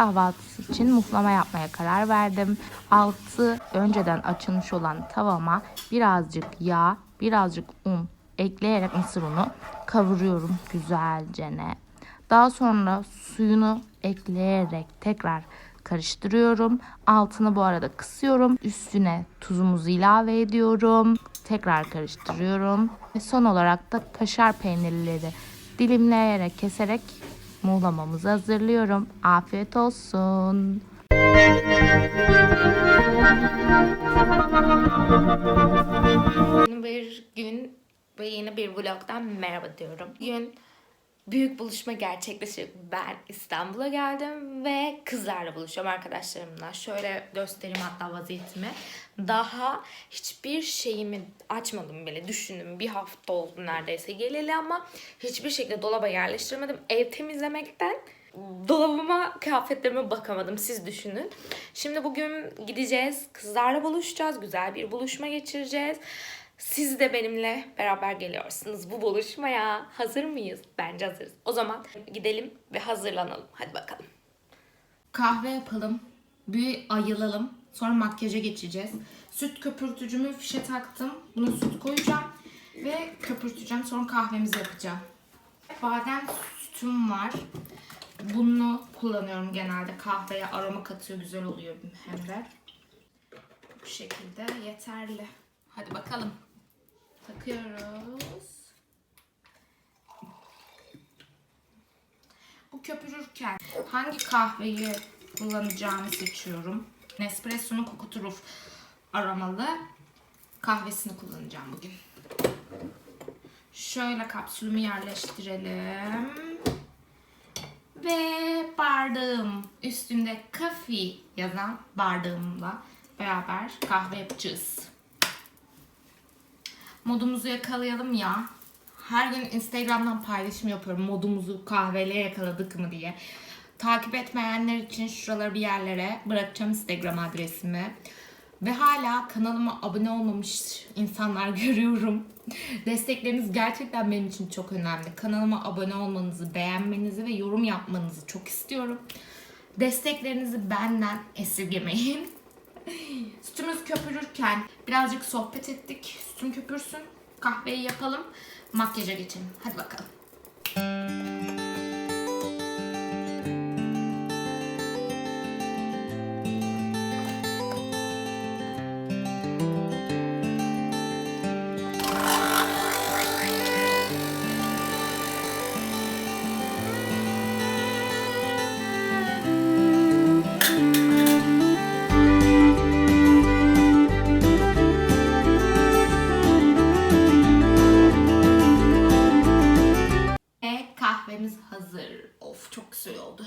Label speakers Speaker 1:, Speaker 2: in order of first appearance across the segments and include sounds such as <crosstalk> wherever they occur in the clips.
Speaker 1: Kahvaltısı için muhlama yapmaya karar verdim. Altı önceden açılmış olan tavama birazcık yağ, birazcık un ekleyerek mısır unu kavuruyorum güzelce. Daha sonra suyunu ekleyerek tekrar karıştırıyorum. Altını bu arada kısıyorum. Üstüne tuzumuzu ilave ediyorum. Tekrar karıştırıyorum. Ve son olarak da kaşar peynirleri dilimleyerek keserek muhlamamızı hazırlıyorum. Afiyet olsun. Yeni bir gün ve yeni bir vlogdan merhaba diyorum. Bugün büyük buluşma gerçekleşecek. Ben İstanbul'a geldim ve kızlarla buluşuyorum arkadaşlarımla. Şöyle göstereyim hatta vaziyetimi. Daha hiçbir şeyimi açmadım bile düşündüm. Bir hafta oldu neredeyse geleli ama hiçbir şekilde dolaba yerleştiremedim. Ev temizlemekten dolabıma kıyafetlerime bakamadım siz düşünün. Şimdi bugün gideceğiz kızlarla buluşacağız güzel bir buluşma geçireceğiz. Siz de benimle beraber geliyorsunuz bu buluşmaya. Hazır mıyız? Bence hazırız. O zaman gidelim ve hazırlanalım. Hadi bakalım. Kahve yapalım. Bir ayılalım. Sonra makyaja geçeceğiz. Süt köpürtücümü fişe taktım. Buna süt koyacağım. Ve köpürteceğim. Sonra kahvemizi yapacağım. Badem sütüm var. Bunu kullanıyorum genelde. Kahveye aroma katıyor. Güzel oluyor hem de. Bu şekilde yeterli. Hadi bakalım. Takıyoruz. Bu köpürürken hangi kahveyi kullanacağımı seçiyorum. Nespresso'nun Cocoturuf aromalı kahvesini kullanacağım bugün. Şöyle kapsülümü yerleştirelim. Ve bardağım üstünde kafi yazan bardağımla beraber kahve yapacağız. Modumuzu yakalayalım ya. Her gün Instagram'dan paylaşım yapıyorum. Modumuzu kahveyle yakaladık mı diye. Takip etmeyenler için şuraları bir yerlere bırakacağım Instagram adresimi. Ve hala kanalıma abone olmamış insanlar <laughs> görüyorum. Destekleriniz gerçekten benim için çok önemli. Kanalıma abone olmanızı, beğenmenizi ve yorum yapmanızı çok istiyorum. Desteklerinizi benden esirgemeyin. Sütümüz köpürürken birazcık sohbet ettik. Sütüm köpürsün. Kahveyi yapalım. Makyaja geçelim. Hadi bakalım. Hazır. Of çok güzel oldu.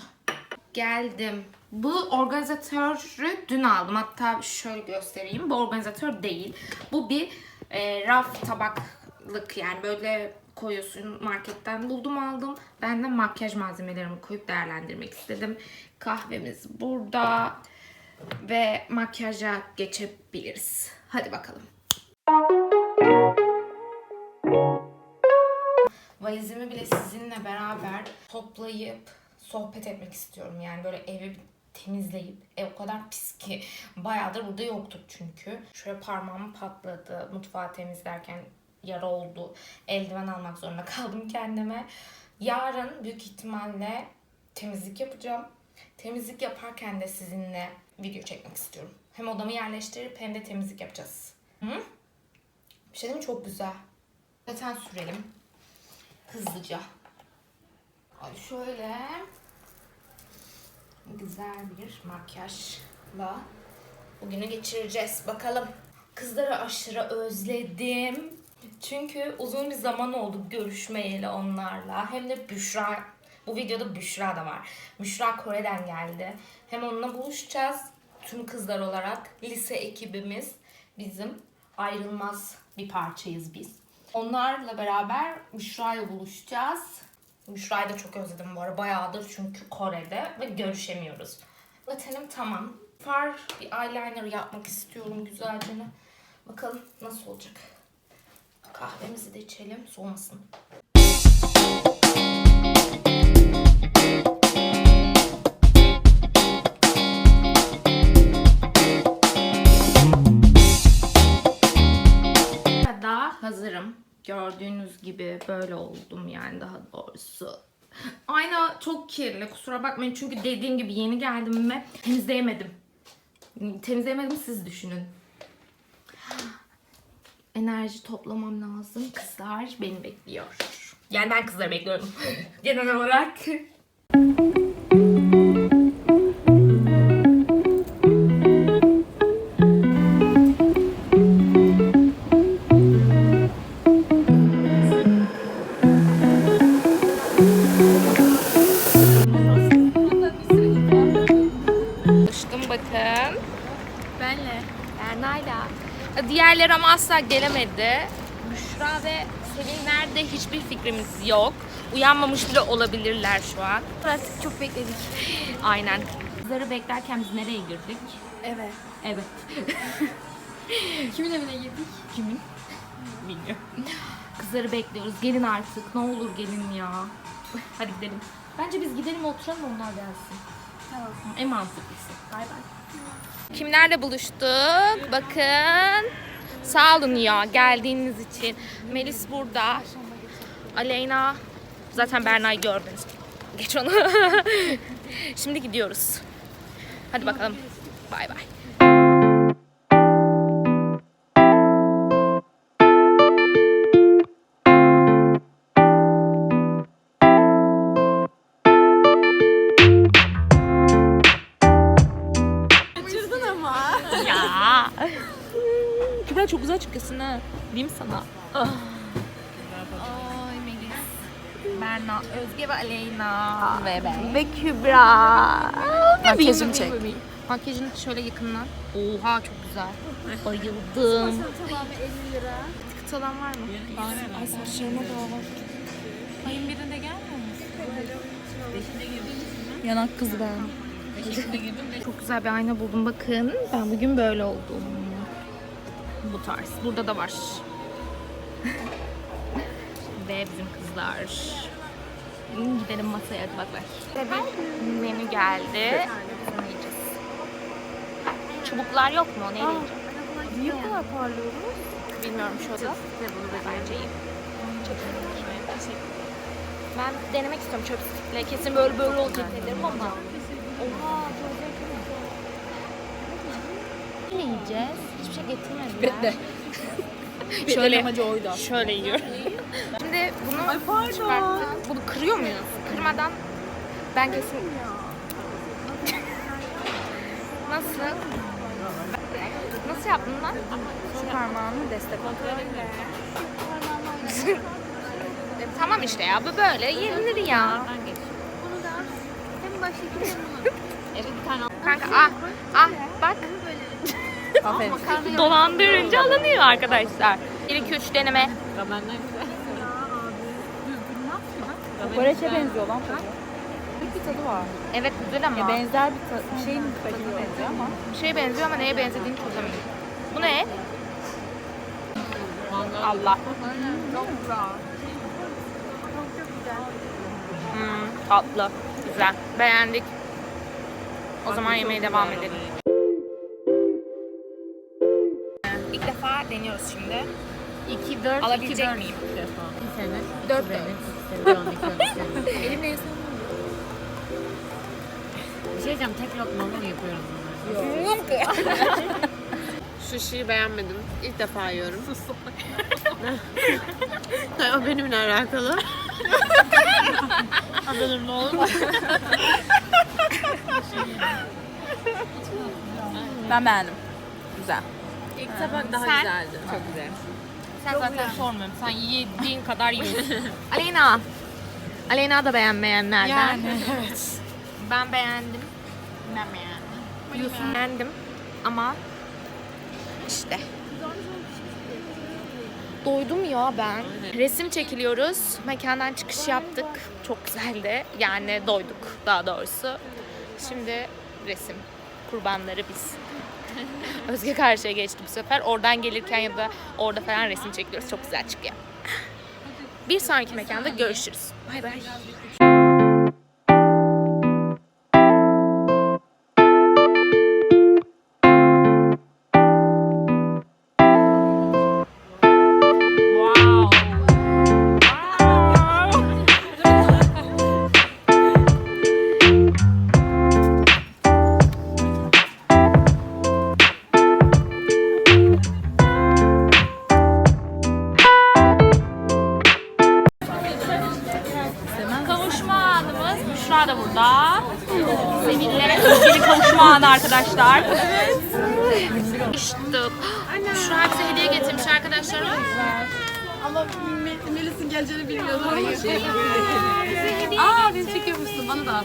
Speaker 1: Geldim. Bu organizatörü dün aldım. Hatta şöyle göstereyim. Bu organizatör değil. Bu bir e, raf tabaklık yani böyle koyuyorsun marketten buldum aldım. Ben de makyaj malzemelerimi koyup değerlendirmek istedim. Kahvemiz burada ve makyaja geçebiliriz. Hadi bakalım. Valizimi bile sizinle beraber toplayıp sohbet etmek istiyorum. Yani böyle evi temizleyip ev o kadar pis ki <laughs> bayağıdır burada yoktuk çünkü. Şöyle parmağım patladı mutfağı temizlerken yara oldu. Eldiven almak zorunda <laughs> kaldım kendime. Yarın büyük ihtimalle temizlik yapacağım. Temizlik yaparken de sizinle video çekmek istiyorum. Hem odamı yerleştirip hem de temizlik yapacağız. Hı? Bir şey değil mi? Çok güzel. Zaten sürelim hızlıca. Şöyle güzel bir makyajla bugünü geçireceğiz. Bakalım. Kızları aşırı özledim. Çünkü uzun bir zaman oldu görüşmeyeli onlarla. Hem de Büşra, bu videoda Büşra da var. Büşra Kore'den geldi. Hem onunla buluşacağız. Tüm kızlar olarak lise ekibimiz bizim ayrılmaz bir parçayız biz. Onlarla beraber Büşra'yla buluşacağız. Büşra'yı da çok özledim bu ara. Bayağıdır çünkü Kore'de ve görüşemiyoruz. Latenim tamam. Far bir eyeliner yapmak istiyorum güzelce. Bakalım nasıl olacak. Kahvemizi de içelim soğumasın. Gördüğünüz gibi böyle oldum yani daha doğrusu. Ayna çok kirli kusura bakmayın çünkü dediğim gibi yeni geldim ve temizleyemedim. Temizleyemedim siz düşünün. Enerji toplamam lazım. Kızlar beni bekliyor. Yani ben kızları bekliyorum. <laughs> Genel olarak. Berna'yla. Diğerleri ama asla gelemedi. Büşra ve Selin nerede hiçbir fikrimiz yok. Uyanmamış bile olabilirler şu an.
Speaker 2: Artık çok bekledik. <laughs>
Speaker 1: Aynen. Kızları beklerken biz nereye girdik?
Speaker 2: Evet.
Speaker 1: Evet. <laughs>
Speaker 2: Kimin evine girdik?
Speaker 1: Kimin? Bilmiyorum. Kızları bekliyoruz. Gelin artık. Ne olur gelin ya. Hadi gidelim. Bence biz gidelim oturalım onlar gelsin.
Speaker 2: Tamam.
Speaker 1: En mantıklısı. Bay bay. Kimlerle buluştuk? Bakın. Sağ olun ya geldiğiniz için. Melis burada. Aleyna. Zaten Berna'yı gördünüz. Geç onu. <laughs> Şimdi gidiyoruz. Hadi bakalım. Bay bay. Ha. Diyeyim sana.
Speaker 2: Ay Melis.
Speaker 1: Berna, Özge ve Aleyna. Ve ben. Ve Kübra.
Speaker 2: Makyajını çek.
Speaker 1: Makyajını şöyle yakından. Oha çok güzel. Bayıldım.
Speaker 2: Tamamı 50 lira.
Speaker 1: Tıkıt olan var mı? Ay saçlarıma da var.
Speaker 2: Ayın birinde gelmiyor musun?
Speaker 3: Yanak kız ben.
Speaker 1: Çok güzel bir ayna buldum. Bakın ben bugün böyle oldum. Bu tarz. Burada da var. <laughs> Ve bizim kızlar. Gidelim masaya hadi bak bak. Bir menü geldi. Bunu yiyeceğiz. Çubuklar yok mu? Neyle yiyeceğim?
Speaker 2: Niye bu kadar parlıyoruz?
Speaker 1: Bilmiyorum şu anda. bunu da bence iyi. Ben denemek istiyorum chopstick'le. Kesin böyle böyle olacak dedim ama. Oha çok Ne yiyeceğiz? Hiçbir şey getirmediler. şöyle <laughs>
Speaker 3: amacı oydu.
Speaker 1: şöyle yiyorum. Şimdi bunu
Speaker 3: Ay pardon.
Speaker 1: çıkarttık. Bunu kırıyor muyuz? Kırmadan ben kesin <laughs> Nasıl? Nasıl yaptın lan?
Speaker 3: Şu parmağını destek
Speaker 1: E, <laughs> tamam işte ya bu böyle yenilir ya.
Speaker 2: Bunu da hem baştaki
Speaker 1: Evet bir tane Kanka ah ah bak
Speaker 3: Aferin.
Speaker 1: dolandırınca alınıyor arkadaşlar. 1 2 3 deneme.
Speaker 3: Kokoreçe benziyor lan tadı. Bir tadı var.
Speaker 1: Evet güzel ama.
Speaker 3: Ya benzer bir ta- bir şeyin tadına benziyor ama.
Speaker 1: Bir şeye benziyor ama neye benzediğini çözemiyorum. Bu ne? Allah. Hmm, tatlı. Güzel. Beğendik. O zaman yemeğe devam edelim. İlk defa deniyoruz şimdi. 2 4 alabilecek miyim?
Speaker 3: Bir sene.
Speaker 1: 4 <laughs>
Speaker 3: Elimle yesem Bir şey diyeceğim tek lokma mı yapıyoruz bunları? <laughs>
Speaker 4: Sushi'yi beğenmedim. İlk defa yiyorum. <laughs> O benimle alakalı.
Speaker 3: Haberim ne olur. ben beğendim. Güzel.
Speaker 4: İlk tabak daha
Speaker 1: Sen?
Speaker 4: güzeldi. Çok güzel.
Speaker 1: Sen zaten sormuyorum. Sen yediğin kadar yiyorsun. <laughs> Aleyna. Aleyna da beğenmeyenlerden.
Speaker 3: evet.
Speaker 1: Ben beğendim. Ben beğendim. Yiyorsun beğendim. Ama işte. Doydum ya ben. Resim çekiliyoruz. Mekandan çıkış yaptık. Çok güzeldi. Yani doyduk daha doğrusu. Şimdi resim. Kurbanları biz. <laughs> Özge karşıya geçti bu sefer. Oradan gelirken ya da orada falan resim çekiliyoruz. Çok güzel çıkıyor. Bir sonraki mekanda görüşürüz. Bay bay.
Speaker 3: Aa beni çekiyormuşsun bana da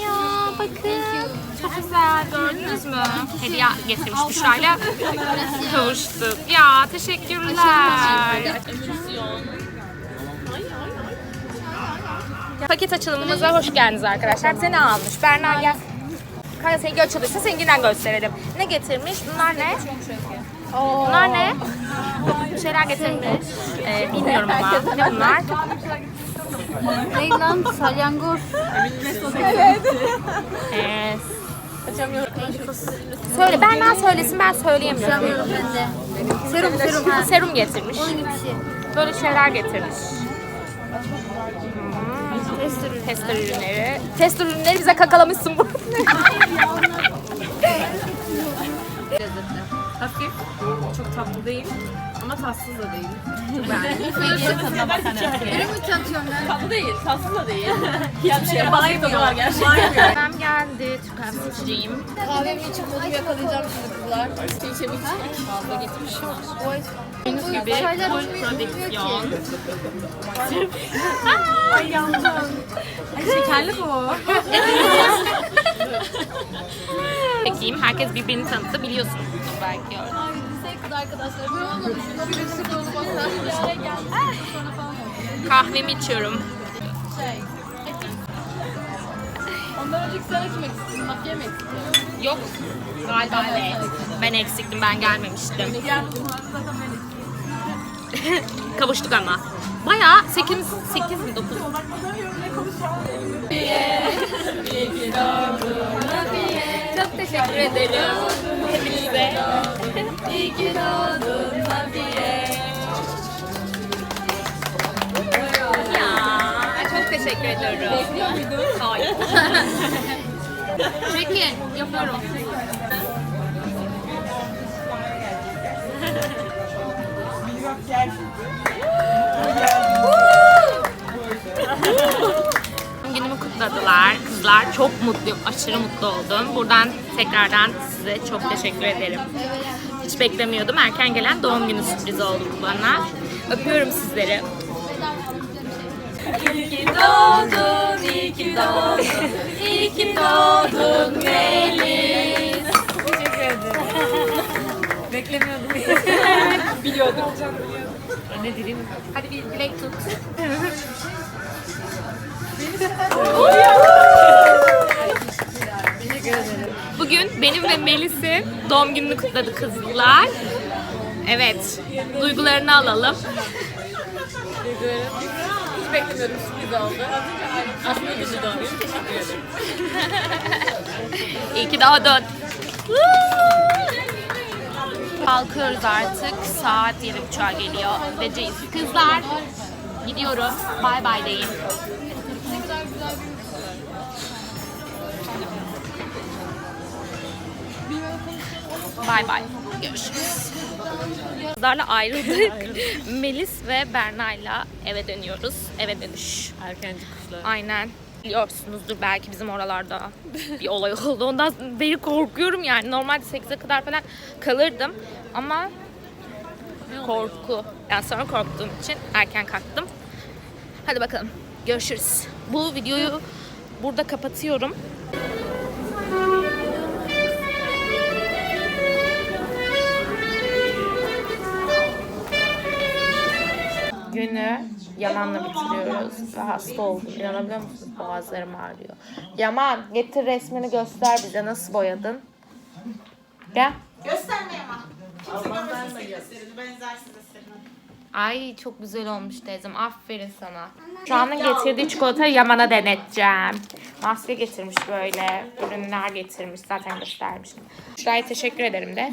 Speaker 1: Ya bakın. Çok güzel gördünüz mü? Hediye getirmiş Büşra'yla. Kavuştuk. Ya teşekkürler. Paket açılımımıza hoş geldiniz arkadaşlar. Bize ne almış? Berna gel. Kanka seninki açılırsa seninkinden gösterelim. Ne getirmiş? Bunlar ne? Bunlar ne? Bir şeyler getirmiş. Ee, bilmiyorum ama. Ne bunlar?
Speaker 2: Ne lan salyangoz.
Speaker 1: Ee, Söyle Berna söylesin ben söyleyemiyorum.
Speaker 2: Ben de.
Speaker 1: Serum serum. Ha, serum getirmiş.
Speaker 2: Onun gibi bir şey.
Speaker 1: Böyle şeyler getirmiş. Hmm, tester ürünleri. Tester ürünleri bize kakalamışsın bu.
Speaker 4: Hafif. Çok tatlı değil. Ama tatsız da değil.
Speaker 2: Beni mi tanıtıyorum ben?
Speaker 4: Tatlı değil. Tatsız da değil. Hiçbir şey bana tadı var gerçekten.
Speaker 1: Ben geldi. Türk kahvesi içeceğim.
Speaker 2: Kahvemi içip modumu yakalayacağım şimdi kızlar.
Speaker 4: Fazla getirmişim.
Speaker 1: Gördüğünüz gibi full
Speaker 2: içmeyi bilmiyor
Speaker 1: prodüksiyon.
Speaker 3: Şekerli bu.
Speaker 1: Peki herkes birbirini tanıttı biliyorsunuz belki. Kahvemi içiyorum.
Speaker 2: Ondan önceki? Mafya mı eksikti?
Speaker 1: Yok. Galiba evet. Ben eksiktim ben gelmemiştim. <laughs> Kavuştuk ama. Bayağı 8, 8 mi 9 Çok teşekkür ederim. İyi ki doğdun Ya çok teşekkür ediyorum. Bekliyor muydun? Hayır. <laughs> Çekin. Yapıyorum. Günümü kutladılar. Kızlar çok mutluyum. Aşırı mutlu oldum. Buradan tekrardan size çok teşekkür ederim. Hiç beklemiyordum. Erken gelen doğum günü sürprizi oldu bu bana. Öpüyorum sizleri. İyi ki doğdun, iyi ki doğdun, iyi ki doğdun Melis. Teşekkür ederim. Beklemiyordum. Biliyordum. Ne diyeyim? Hadi bir dilek tut. Bugün benim ve Melis'in doğum gününü kutladı kızlar. Evet, duygularını alalım.
Speaker 4: Hiç beklemiyordum sürpriz oldu. Aslında güzel doğum günü. Teşekkür.
Speaker 1: İyi ki doğdun. Kalkıyoruz artık. Saat 7.30'a geliyor. Gideceğiz. Kızlar, gidiyoruz. Bay bay deyin. Bay bay. Görüşürüz. Kızlarla ayrıldık. <laughs> Melis ve Berna'yla eve dönüyoruz. Eve dönüş.
Speaker 4: Erkenci kuşlar.
Speaker 1: Aynen. Biliyorsunuzdur belki bizim oralarda bir olay oldu. Ondan beri korkuyorum yani. Normalde 8'e kadar falan kalırdım. Ama korku. Yani sonra korktuğum için erken kalktım. Hadi bakalım. Görüşürüz. Bu videoyu burada kapatıyorum. Günü Yaman'la bitiriyoruz ve hasta oldum. İnanabiliyor musunuz? Boğazlarım ağrıyor. Yaman getir resmini göster bize. Nasıl boyadın? Gel.
Speaker 5: Gösterme ama. Kimse görmesin senin eserini. Benzersiz eserini.
Speaker 1: Ay çok güzel olmuş teyzem. Aferin sana. Şu anın getirdiği çikolatayı Yaman'a deneteceğim. Maske getirmiş böyle. Ürünler getirmiş. Zaten göstermiştim. Şuraya teşekkür ederim de.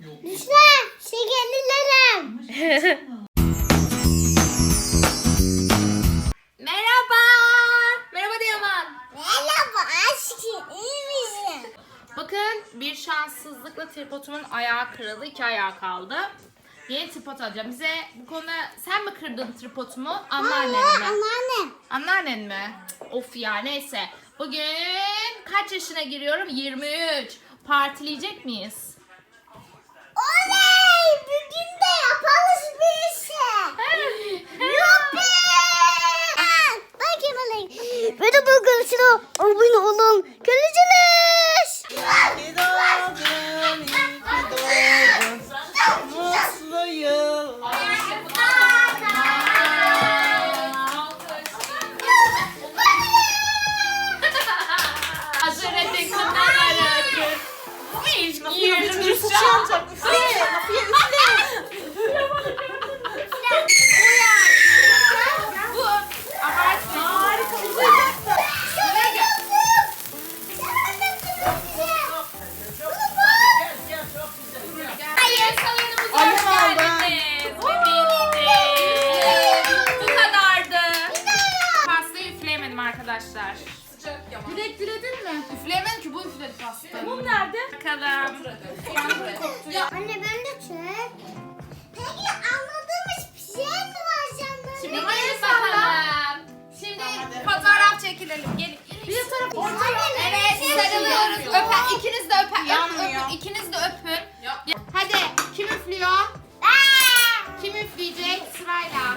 Speaker 2: Lütfen şekerlilerim. <laughs> aşkım iyi misin?
Speaker 1: Bakın bir şanssızlıkla tripodumun ayağı kırıldı. iki ayağı kaldı. Yeni tripod alacağım. Bize bu konuda sen mi kırdın tripodumu? Anneannen mi?
Speaker 2: Anneannem.
Speaker 1: Anneannen mi? Cık,
Speaker 2: Of ya neyse. Bugün kaç yaşına giriyorum? 23. Partileyecek miyiz?
Speaker 6: Oley! Bugün de yaparız bir şey. Yuppi! Bakayım alayım. Ve de bu görüşüne abone olun. Görüşürüz.
Speaker 2: Hayır salonumuza hoş
Speaker 5: aldı.
Speaker 2: geldiniz. Bitti. Bu kadardı. Pastayı üfleyemedim arkadaşlar.
Speaker 3: Dilek diledin mi?
Speaker 2: Üfleyemedim ki bu üfledi pastayı.
Speaker 3: Mum nerede?
Speaker 2: Bakalım.
Speaker 6: Anne ben de çek. Peki anladığım hiçbir şey mi var sende?
Speaker 2: Şimdi gelin bakalım. Şimdi fotoğraf çekilelim. Gelin.
Speaker 3: Bir de taraf
Speaker 2: Evet sarılıyoruz. Öpen, ikiniz de öpen. Öpün, öpün. İkiniz de öpün. Hadi kim üflüyor? Kim üfleyecek sırayla?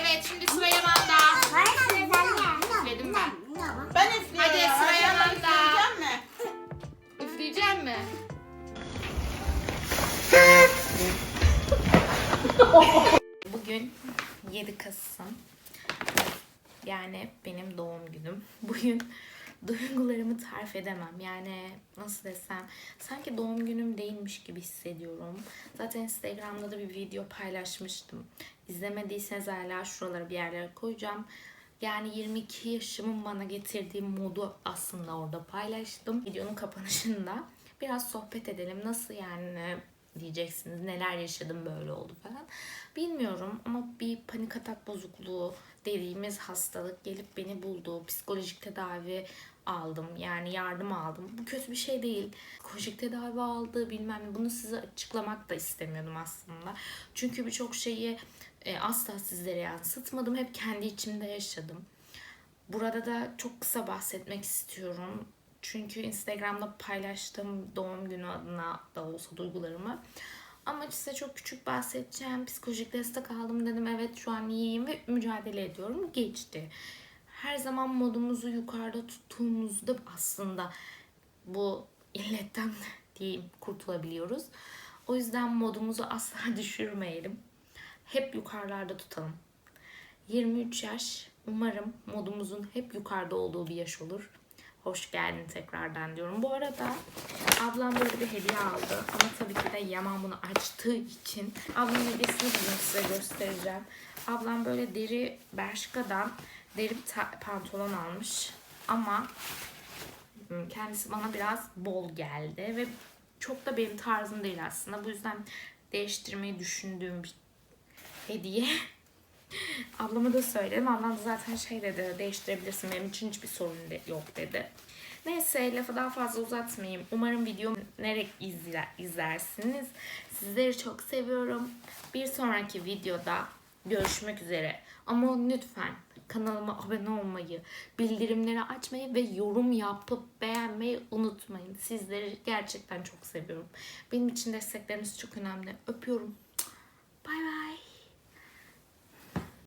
Speaker 2: Evet şimdi sıra
Speaker 1: tarif edemem. Yani nasıl desem sanki doğum günüm değilmiş gibi hissediyorum. Zaten Instagram'da da bir video paylaşmıştım. İzlemediyseniz hala şuralara bir yerlere koyacağım. Yani 22 yaşımın bana getirdiği modu aslında orada paylaştım. Videonun kapanışında biraz sohbet edelim. Nasıl yani diyeceksiniz. Neler yaşadım böyle oldu falan. Bilmiyorum ama bir panik atak bozukluğu dediğimiz hastalık gelip beni buldu. Psikolojik tedavi aldım. Yani yardım aldım. Bu kötü bir şey değil. Psikolojik tedavi aldı bilmem. Bunu size açıklamak da istemiyordum aslında. Çünkü birçok şeyi e, asla sizlere yansıtmadım. Hep kendi içimde yaşadım. Burada da çok kısa bahsetmek istiyorum. Çünkü Instagram'da paylaştığım doğum günü adına da olsa duygularımı. Ama size çok küçük bahsedeceğim. Psikolojik destek aldım dedim. Evet şu an iyiyim ve mücadele ediyorum. Geçti. Her zaman modumuzu yukarıda tuttuğumuzda aslında bu illetten <laughs> diyeyim kurtulabiliyoruz. O yüzden modumuzu asla <laughs> düşürmeyelim. Hep yukarılarda tutalım. 23 yaş. Umarım modumuzun hep yukarıda olduğu bir yaş olur. Hoş geldin tekrardan diyorum. Bu arada ablam böyle bir hediye aldı. Ama tabii ki de Yaman bunu açtığı için ablamın hediyesini bugün size göstereceğim. Ablam böyle deri Bershka'dan deri bir pantolon almış. Ama hmm, kendisi bana biraz bol geldi ve çok da benim tarzım değil aslında. Bu yüzden değiştirmeyi düşündüğüm bir hediye. <laughs> <laughs> Ablama da söyledim. Ablam da zaten şey dedi değiştirebilirsin benim için hiçbir sorun yok dedi. Neyse lafı daha fazla uzatmayayım. Umarım videomu nerek izler, izlersiniz. Sizleri çok seviyorum. Bir sonraki videoda görüşmek üzere. Ama lütfen kanalıma abone olmayı, bildirimleri açmayı ve yorum yapıp beğenmeyi unutmayın. Sizleri gerçekten çok seviyorum. Benim için destekleriniz çok önemli. Öpüyorum. Bay bay.